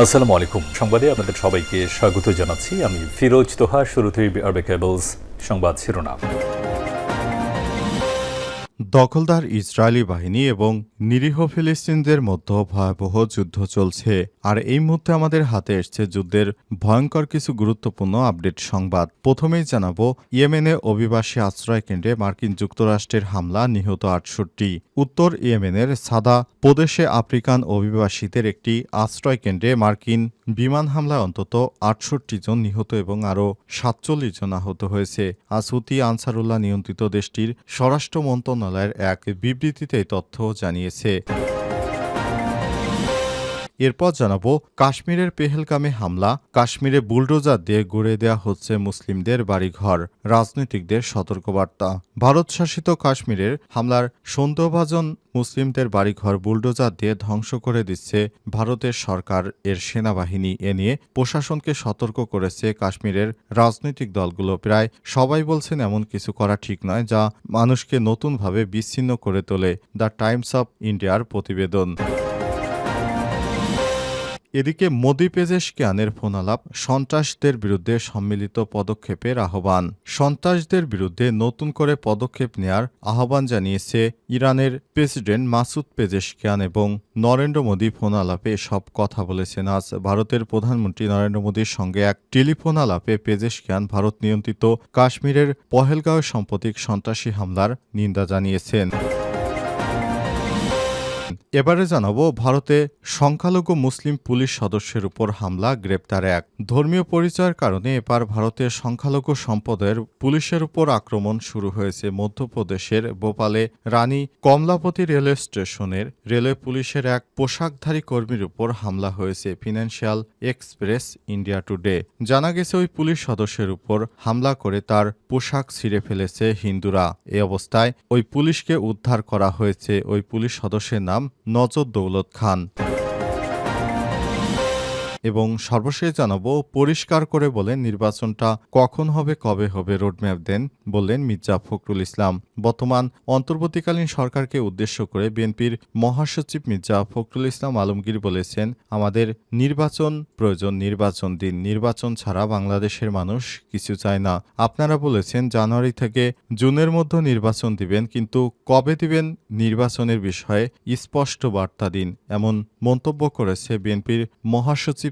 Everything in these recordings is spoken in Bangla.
আসসালামু আলাইকুম। সংবাদে আপনাদের সবাইকে স্বাগত জানাচ্ছি। আমি ফিরোজ তোহা, শুরুতেই আরবে কেবলস সংবাদ শিরোনাম। দখলদার ইসরায়েলি বাহিনী এবং নিরীহ ফিলিস্তিনদের মধ্যে ভয়াবহ যুদ্ধ চলছে। আর এই মুহূর্তে আমাদের হাতে এসছে যুদ্ধের ভয়ঙ্কর কিছু গুরুত্বপূর্ণ আপডেট সংবাদ। প্রথমেই জানাব, ইয়েমেনে অভিবাসী আশ্রয় কেন্দ্রে মার্কিন যুক্তরাষ্ট্রের হামলা নিহত আটষট্টি। উত্তর ইয়েমেনের সাদা প্রদেশে আফ্রিকান অভিবাসীদের একটি আশ্রয় কেন্দ্রে মার্কিন বিমান হামলায় অন্তত আটষট্টি জন নিহত এবং আরও সাতচল্লিশ জন আহত হয়েছে। আসুতি আনসারুল্লাহ নিয়ন্ত্রিত দেশটির স্বরাষ্ট্র মন্ত্রণালয়ের এক বিবৃতিতে তথ্য জানিয়েছে। এরপর জানাব, কাশ্মীরের পেহেলগামে হামলা, কাশ্মীরে বুলডোজার দিয়ে গড়ে দেয়া হচ্ছে মুসলিমদের বাড়িঘর, রাজনৈতিকদের সতর্কবার্তা। ভারত শাসিত কাশ্মীরের হামলার সন্দেহভাজন মুসলিমদের বাড়িঘর বুলডোজার দিয়ে ধ্বংস করে দিচ্ছে ভারতের সরকার, এর সেনাবাহিনী। এ নিয়ে প্রশাসনকে সতর্ক করেছে কাশ্মীরের রাজনৈতিক দলগুলো। প্রায় সবাই বলছেন এমন কিছু করা ঠিক নয় যা মানুষকে নতুনভাবে বিচ্ছিন্ন করে তোলে। দ্য টাইমস অব ইন্ডিয়ার প্রতিবেদন। এদিকে মোদি পেজেশকিয়ানের ফোনালাপ, সন্ত্রাসদের বিরুদ্ধে সম্মিলিত পদক্ষেপের আহ্বান। সন্ত্রাসদের বিরুদ্ধে নতুন করে পদক্ষেপ নেয়ার আহ্বান জানিয়েছে ইরানের প্রেসিডেন্ট মাসুদ পেজেশকিয়ান এবং নরেন্দ্র মোদী ফোন আলাপে সব কথা বলেছেন আজ ভারতের প্রধানমন্ত্রী নরেন্দ্র মোদীর সঙ্গে এক টেলিফোন আলাপে পেজেশকিয়ান ভারত নিয়ন্ত্রিত কাশ্মীরের পহেলগাঁও সাম্প্রতিক সন্ত্রাসী হামলার নিন্দা জানিয়েছেন। এবারে জানাব, ভারতে সংখ্যালঘু মুসলিম পুলিশ সদস্যের উপর হামলা, গ্রেপ্তার এক। ধর্মীয় পরিচয়ের কারণে এবার ভারতের সংখ্যালঘু সম্পদের পুলিশের উপর আক্রমণ শুরু হয়েছে। মধ্যপ্রদেশের ভোপালে রানী কমলাপতি রেলওয়ে স্টেশনের রেলওয়ে পুলিশের এক পোশাকধারী কর্মীর উপর হামলা হয়েছে ফিনান্সিয়াল এক্সপ্রেস ইন্ডিয়া টুডে। জানা গেছে, ওই পুলিশ সদস্যের উপর হামলা করে তার পোশাক ছিঁড়ে ফেলেছে হিন্দুরা। এ অবস্থায় ওই পুলিশকে উদ্ধার করা হয়েছে। ওই পুলিশ সদস্যের নাম নজর দৌলত খান। এবং সর্বশেষ জানাব, পরিষ্কার করে বলেন নির্বাচনটা কখন হবে, কবে হবে, রোডম্যাপ দেন বললেন মির্জা ফখরুল ইসলাম। বর্তমান অন্তর্বর্তীকালীন সরকারকে উদ্দেশ্য করে বিএনপির মহাসচিব মির্জা ফখরুল ইসলাম আলমগীর বলেছেন, আমাদের নির্বাচন প্রয়োজন, নির্বাচন দিন। নির্বাচন ছাড়া বাংলাদেশের মানুষ কিছু চায় না। আপনারা বলেছেন জানুয়ারি থেকে জুনের মধ্যে নির্বাচন দিবেন, কিন্তু কবে দিবেন নির্বাচনের বিষয়ে স্পষ্ট বার্তা দিন, এমন মন্তব্য করেছে বিএনপির মহাসচিব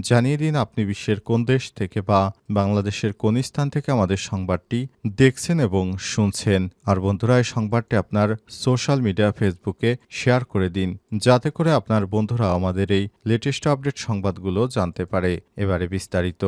জানিয়ে দিন আপনি বিশ্বের কোন দেশ থেকে বা বাংলাদেশের কোন স্থান থেকে আমাদের সংবাদটি দেখছেন এবং শুনছেন। আর বন্ধুরা, এই সংবাদটি আপনার সোশ্যাল মিডিয়া ফেসবুকে শেয়ার করে দিন, যাতে করে আপনার বন্ধুরা আমাদের এই লেটেস্ট আপডেট সংবাদগুলো জানতে পারে। এবারে বিস্তারিত।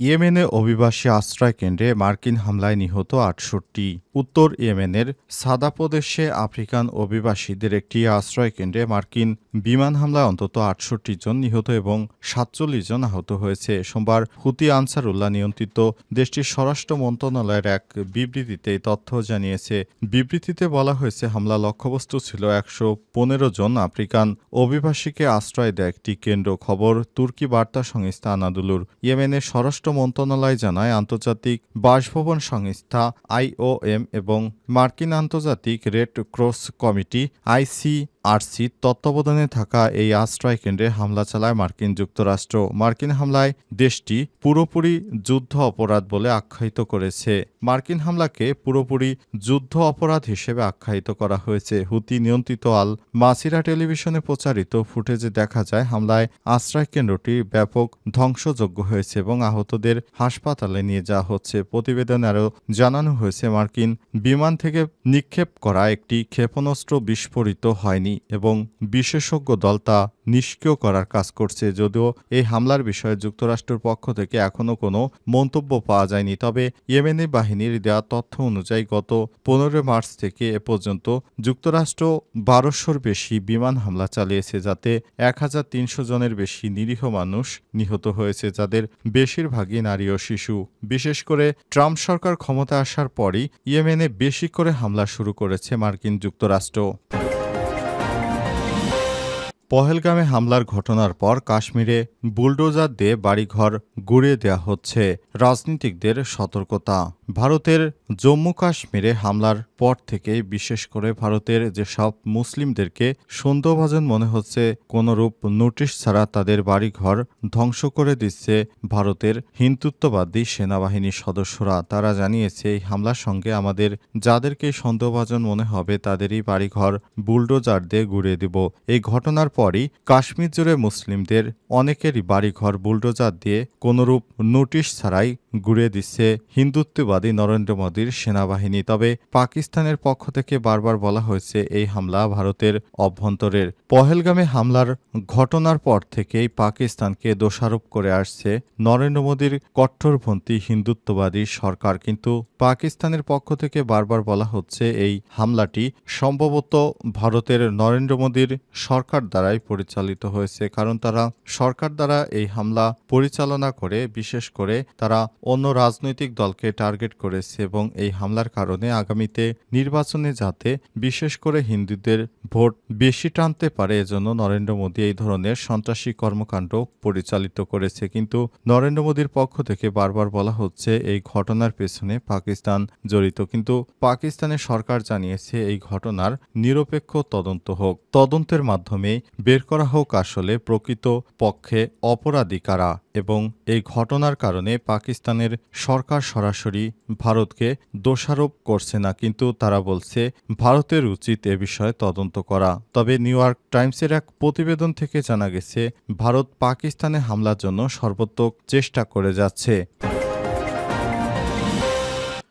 ইয়েমেনে অভিবাসী আশ্রয় কেন্দ্রে মার্কিন হামলায় নিহত আটষট্টি। উত্তর ইয়েমেনের সাদা প্রদেশে আফ্রিকান অভিবাসীদের একটি আশ্রয় কেন্দ্রে মার্কিন বিমান হামলায় অন্তত আটষট্টি জন নিহত এবং সাতচল্লিশ জন আহত হয়েছে। সোমবার হুতি আনসারুল্লাহ নিয়ন্ত্রিত দেশটির স্বরাষ্ট্র মন্ত্রণালয়ের এক বিবৃতিতে এই তথ্য জানিয়েছে। বিবৃতিতে বলা হয়েছে হামলা লক্ষ্যবস্তু ছিল একশো পনেরো জন আফ্রিকান অভিবাসীকে আশ্রয় দেয় একটি কেন্দ্র। খবর তুর্কি বার্তা সংস্থা আনাদুলুর। ইয়েমেনের স্বরাষ্ট্র মন্ত্রণালয় জানায় আন্তর্জাতিক বাসভবন সংস্থা আইওএম এবং মার্কিন আন্তর্জাতিক red cross committee IC RC তত্ত্বাবধানে থাকা এই আশ্রয় কেন্দ্রে হামলা চালায় মার্কিন যুক্তরাষ্ট্র। মার্কিন হামলায় দেশটি পুরোপুরি যুদ্ধ অপরাধ বলে আখ্যায়িত করেছে। মার্কিন হামলাকে পুরোপুরি যুদ্ধ অপরাধ হিসেবে আখ্যায়িত করা হয়েছে। হুতি নিয়ন্ত্রিত আল মাসিরা টেলিভিশনে প্রচারিত ফুটেজে দেখা যায়, হামলায় আশ্রয় কেন্দ্রটি ব্যাপক ধ্বংসযোগ্য হয়েছে এবং আহতদের হাসপাতালে নিয়ে যাওয়া হচ্ছে। প্রতিবেদনে আরও জানানো হয়েছে, মার্কিন বিমান থেকে নিক্ষেপ করা একটি ক্ষেপণাস্ত্র বিস্ফোরিত হয়নি। এবং বিশেষজ্ঞ দল তা নিষ্ক্রিয় করার কাজ করছে। যদিও এই হামলার বিষয়ে যুক্তরাষ্ট্রের পক্ষ থেকে এখনও কোনো মন্তব্য পাওয়া যায়নি। তবে ইয়েমেনি বাহিনীর দেওয়া তথ্য অনুযায়ী গত পনেরো মার্চ থেকে এ পর্যন্ত যুক্তরাষ্ট্র বারোশোর বেশি বিমান হামলা চালিয়েছে, যাতে এক হাজার তিনশো জনের বেশি নিরীহ মানুষ নিহত হয়েছে, যাদের বেশিরভাগই নারী ও শিশু। বিশেষ করে ট্রাম্প সরকার ক্ষমতা আসার পরই ইয়েমেনে বেশি করে হামলা শুরু করেছে মার্কিন যুক্তরাষ্ট্র। পহেলগামে হামলার ঘটনার পর কাশ্মীরে বুলডোজার দিয়ে বাড়িঘর গুড়িয়ে দেওয়া হচ্ছে রাজনীতিকদের সতর্কতা। ভারতের জম্মু কাশ্মীরে হামলার পর থেকেই বিশেষ করে ভারতের যেসব মুসলিমদেরকে সন্দেহভাজন মনে হচ্ছে, কোনরূপ নোটিশ ছাড়া তাদের বাড়িঘর ধ্বংস করে দিচ্ছে ভারতের হিন্দুত্ববাদী সেনাবাহিনীর সদস্যরা। তারা জানিয়েছে, এই হামলার সঙ্গে আমাদের যাদেরকে সন্দেহভাজন মনে হবে, তাদেরই বাড়িঘর বুলডোজার দিয়ে গুড়িয়ে দিব। এই ঘটনার পরই কাশ্মীর জুড়ে মুসলিমদের অনেকেরই বাড়িঘর বুলডোজার দিয়ে কোনরূপ নোটিশ ছাড়াই গুড়িয়ে দিচ্ছে হিন্দুত্ববাদী নরেন্দ্র মোদীর সেনাবাহিনী। তবে পাকিস্তানের পক্ষ থেকে বারবার বলা হয়েছে, এই হামলা ভারতের অভ্যন্তরের পহেলগামে হামলার ঘটনার পর থেকেই পাকিস্তানকে দোষারোপ করে আসছে নরেন্দ্র মোদীর কট্টরপন্থী হিন্দুত্ববাদী সরকার। কিন্তু পাকিস্তানের পক্ষ থেকে বারবার বলা হচ্ছে, এই হামলাটি সম্ভবত ভারতের নরেন্দ্র মোদীর সরকার দ্বারাই পরিচালিত হয়েছে, কারণ তারা সরকার দ্বারা এই হামলা পরিচালনা করে, বিশেষ করে তারা অন্য রাজনৈতিক দলকে টার্গেট করেছে এবং এই হামলার কারণে আগামীতে নির্বাচনে যাতে বিশেষ করে হিন্দুদের ভোট বেশি টানতে পারে, এজন্য নরেন্দ্র মোদী এই ধরনের সন্ত্রাসী কর্মকাণ্ড পরিচালিত করেছে। কিন্তু নরেন্দ্র মোদীর পক্ষ থেকে বারবার বলা হচ্ছে, এই ঘটনার পেছনে পাকিস্তান জড়িত। কিন্তু পাকিস্তানের সরকার জানিয়েছে, এই ঘটনার নিরপেক্ষ তদন্ত হোক। তদন্তের মাধ্যমে বের করা হোক আসলে প্রকৃত পক্ষে অপরাধী কারা এবং এই ঘটনার কারণে পাকিস্তানের সরকার সরাসরি ভারতকে দোষারোপ করছে না, কিন্তু তারা বলছে ভারতের উচিত এ বিষয়ে তদন্ত করা। তবে নিউ ইয়র্ক টাইমসের এক প্রতিবেদন থেকে জানা গেছে, ভারত পাকিস্তানে হামলার জন্য সর্বোত্তক চেষ্টা করে যাচ্ছে।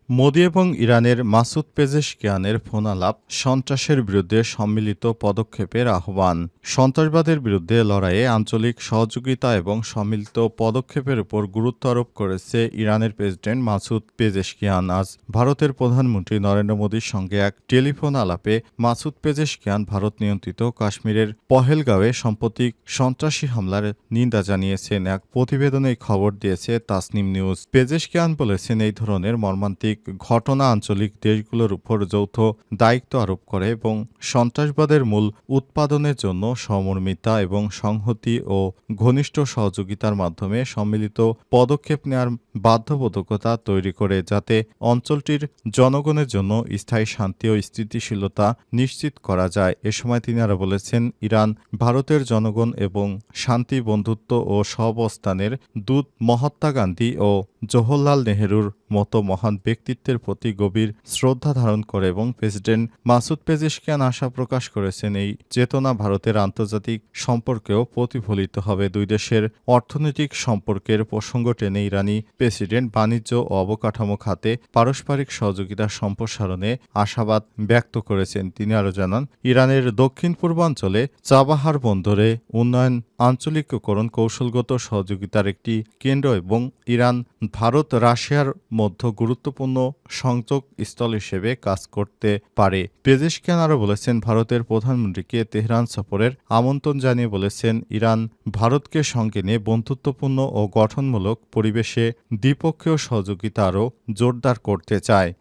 মোদি এবং ইরানের মাসুদ পেজেশকিয়ানের ফোনালাপ সন্ত্রাসের বিরুদ্ধে সম্মিলিত পদক্ষেপের আহ্বান। সন্ত্রাসবাদের বিরুদ্ধে লড়াইয়ে আঞ্চলিক সহযোগিতা এবং সম্মিলিত পদক্ষেপের উপর গুরুত্ব আরোপ করেছে ইরানের প্রেসিডেন্ট মাসুদ পেজেশকিয়ান আজ ভারতের প্রধানমন্ত্রী নরেন্দ্র মোদীর সঙ্গে এক টেলিফোন আলাপে মাসুদ পেজেশকিয়ান ভারত নিয়ন্ত্রিত কাশ্মীরের পহেলগাঁওয়ে সাম্প্রতিক সন্ত্রাসী হামলার নিন্দা জানিয়েছেন। এক প্রতিবেদনে খবর দিয়েছে তাসনিম নিউজ। পেজেশকিয়ান বলেছেন, এই ধরনের মর্মান্তিক ঘটনা, আঞ্চলিক দেশগুলোর উপর যৌথ দায়িত্ব আরোপ করে এবং সন্ত্রাসবাদের মূল উৎপাদনের জন্য সমর্মিতা এবং সংহতি ও ঘনিষ্ঠ সহযোগিতার মাধ্যমে সম্মিলিত পদক্ষেপ নেওয়ার বাধ্যবাধকতা তৈরি করে যাতে অঞ্চলটির জনগণের জন্য স্থায়ী শান্তি ও স্থিতিশীলতা নিশ্চিত করা যায়। এ সময় তিনি আরও বলেছেন, ইরান ভারতের জনগণ এবং শান্তি, বন্ধুত্ব ও সহাবস্থানের দূত মহাত্মা গান্ধী ও জওহরলাল নেহেরুর মতো মহান ব্যক্তিত্বের প্রতি গভীর শ্রদ্ধা ধারণ করে এবং প্রেসিডেন্ট মাসুদ পেজিশকিয়ান আশা প্রকাশ করেছেন, এই চেতনা ভারতের আন্তর্জাতিক সম্পর্কেও প্রতিফলিত হবে। দুই দেশের অর্থনৈতিক সম্পর্কের প্রসঙ্গ টেনে ইরানি প্রেসিডেন্ট বাণিজ্য ও অবকাঠামো খাতে পারস্পরিক সহযোগিতা সম্প্রসারণে আশাবাদ ব্যক্ত করেছেন। তিনি আরও জানান, ইরানের দক্ষিণ পূর্বাঞ্চলে চাবাহার বন্দরে উন্নয়ন আঞ্চলিককরণ কৌশলগত সহযোগিতার একটি কেন্দ্র এবং ইরান, ভারত, রাশিয়ার মধ্যে গুরুত্বপূর্ণ সংযোগ স্থল হিসেবে কাজ করতে পারে। পেজেশকিয়ান আরও বলেছেন, ভারতের প্রধানমন্ত্রীকে তেহরান সফরের আমন্ত্রণ জানিয়ে বলেছেন, ইরান ভারতকে সঙ্গে নিয়ে বন্ধুত্বপূর্ণ ও গঠনমূলক পরিবেশে দ্বিপক্ষীয় সহযোগিতা আরও জোরদার করতে চায়।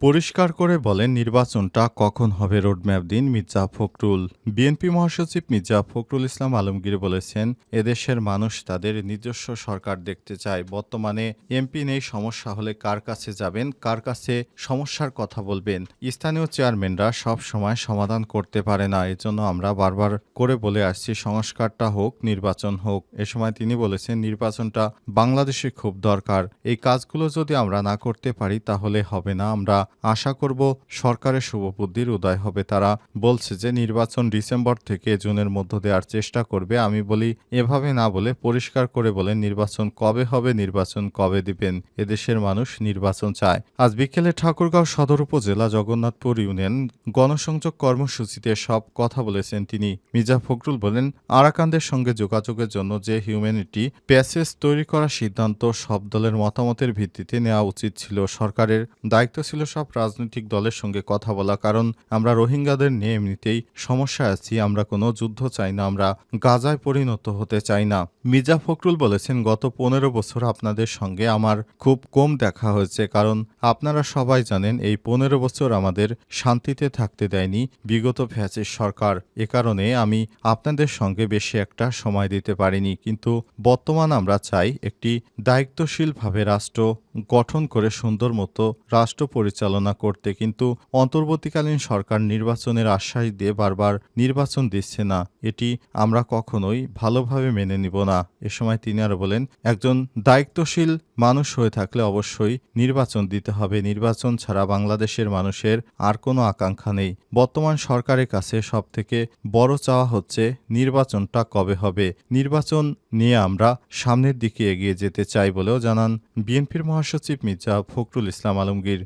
পরিষ্কার করে বলেন নির্বাচনটা কখন হবে রোডম্যাপ দিন মির্জা ফখরুল। বিএনপি মহাসচিব মির্জা ফখরুল ইসলাম আলমগীর বলেছেন, এদেশের মানুষ তাদের নিজস্ব সরকার দেখতে চায়। বর্তমানে এমপি নেই, সমস্যা হলে কার কাছে যাবেন, কার কাছে সমস্যার কথা বলবেন? স্থানীয় চেয়ারম্যানরা সব সময় সমাধান করতে পারে না, এজন্য আমরা বারবার করে বলে আসছি, সংস্কারটা হোক, নির্বাচন হোক। এ সময় তিনি বলেছেন, নির্বাচনটা বাংলাদেশে খুব দরকার। এই কাজগুলো যদি আমরা না করতে পারি, তাহলে হবে না। আমরা আশা করব সরকারের শুভবুদ্ধির উদয় হবে তারা। বলছে যে, নির্বাচন ডিসেম্বর থেকে জুনের মধ্য দেওয়ার চেষ্টা করবে। আমি বলি, এভাবে না বলে পরিষ্কার করে বলেন নির্বাচন কবে হবে, নির্বাচন কবে দিবেন। এদেশের মানুষ নির্বাচন চায়। আজ বিকেলে ঠাকুরগাঁও সদর উপজেলা জগন্নাথপুর ইউনিয়ন গণসংযোগ কর্মসূচিতে সব কথা বলেছেন তিনি। মির্জা ফখরুল বলেন, আরাকানদের সঙ্গে যোগাযোগের জন্য যে হিউম্যানিটি প্যাসেজ তৈরি করার সিদ্ধান্ত সব দলের মতামতের ভিত্তিতে নেওয়া উচিত ছিল। সরকারের দায়িত্ব ছিল সব রাজনৈতিক দলের সঙ্গে কথা বলা, কারণ আমরা রোহিঙ্গাদের নিয়ে এমনিতেই সমস্যায় আছি, আমরা কোনো যুদ্ধ চাই না, আমরা গাজায় পরিণত হতে চাই না। মির্জা ফখরুল বলেছেন, গত পনেরো বছর আপনাদের সঙ্গে আমার খুব কম দেখা হয়েছে, কারণ আপনারা সবাই জানেন এই পনেরো বছর আমাদের শান্তিতে থাকতে দেয়নি বিগত ফ্যাসিস সরকার। এ কারণে আমি আপনাদের সঙ্গে বেশি একটা সময় দিতে পারিনি, কিন্তু বর্তমান আমরা চাই একটি দায়িত্বশীলভাবে রাষ্ট্র গঠন করে সুন্দর মতো রাষ্ট্র পরিচালনা করতে, কিন্তু অন্তর্বর্তীকালীন সরকার নির্বাচনের আশ্বাস দিয়ে বারবার নির্বাচন দিচ্ছে না। এটি আমরা কখনোই ভালোভাবে মেনে নিব না। এ সময় তিনি আরও বলেন, একজন দায়িত্বশীল মানুষ হয়ে থাকলে অবশ্যই নির্বাচন দিতে হবে। নির্বাচন ছাড়া বাংলাদেশের মানুষের আর কোনো আকাঙ্ক্ষা নেই। বর্তমান সরকারের কাছে সবথেকে বড় চাওয়া হচ্ছে নির্বাচনটা কবে হবে। নির্বাচন নিয়ে আমরা সামনের দিকে এগিয়ে যেতে চাই বলেও জানান বিএনপির মহাসচিব মির্জা ফখরুল ইসলাম আলমগীর।